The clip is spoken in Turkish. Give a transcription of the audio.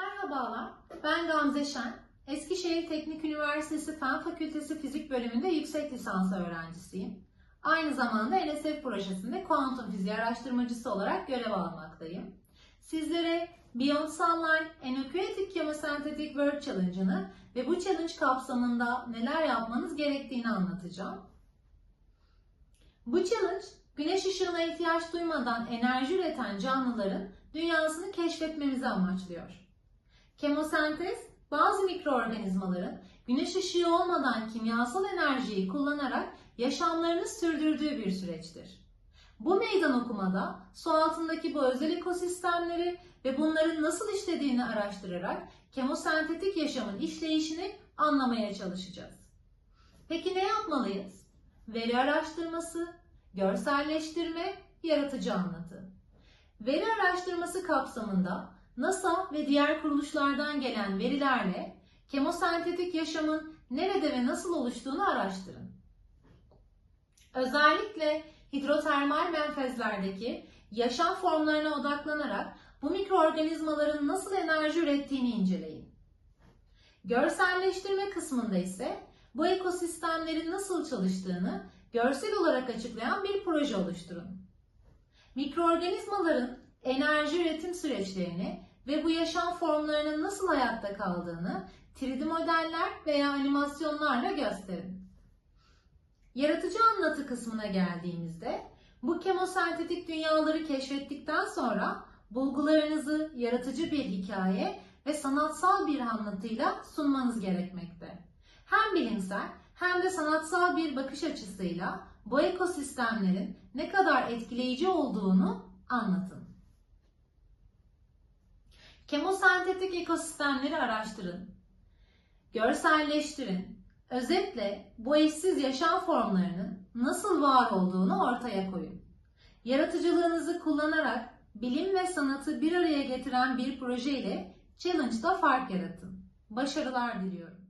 Merhabalar, ben Gamze Şen. Eskişehir Teknik Üniversitesi Fen Fakültesi Fizik Bölümünde yüksek lisans öğrencisiyim. Aynı zamanda NSF projesinde kuantum fiziği araştırmacısı olarak görev almaktayım. Sizlere Beyond Sunlight Enocratic Chemosynthetic Work Challenge'ını ve bu challenge kapsamında neler yapmanız gerektiğini anlatacağım. Bu challenge, güneş ışığına ihtiyaç duymadan enerji üreten canlıların dünyasını keşfetmemizi amaçlıyor. Kemosentez, bazı mikroorganizmaların güneş ışığı olmadan kimyasal enerjiyi kullanarak yaşamlarını sürdürdüğü bir süreçtir. Bu meydan okumada su altındaki bu özel ekosistemleri ve bunların nasıl işlediğini araştırarak kemosentetik yaşamın işleyişini anlamaya çalışacağız. Peki ne yapmalıyız? Veri araştırması, görselleştirme, yaratıcı anlatı. Veri araştırması kapsamında NASA ve diğer kuruluşlardan gelen verilerle kemosentetik yaşamın nerede ve nasıl oluştuğunu araştırın. Özellikle hidrotermal menfezlerdeki yaşam formlarına odaklanarak bu mikroorganizmaların nasıl enerji ürettiğini inceleyin. Görselleştirme kısmında ise bu ekosistemlerin nasıl çalıştığını görsel olarak açıklayan bir proje oluşturun. Mikroorganizmaların enerji üretim süreçlerini ve bu yaşam formlarının nasıl hayatta kaldığını 3D modeller veya animasyonlarla gösterin. Yaratıcı anlatı kısmına geldiğimizde bu kemosentetik dünyaları keşfettikten sonra bulgularınızı yaratıcı bir hikaye ve sanatsal bir anlatıyla sunmanız gerekmekte. Hem bilimsel hem de sanatsal bir bakış açısıyla bu ekosistemlerin ne kadar etkileyici olduğunu anlatın. Kemosentetik ekosistemleri araştırın. Görselleştirin. Özetle bu eşsiz yaşam formlarının nasıl var olduğunu ortaya koyun. Yaratıcılığınızı kullanarak bilim ve sanatı bir araya getiren bir proje ile challenge'da fark yaratın. Başarılar diliyorum.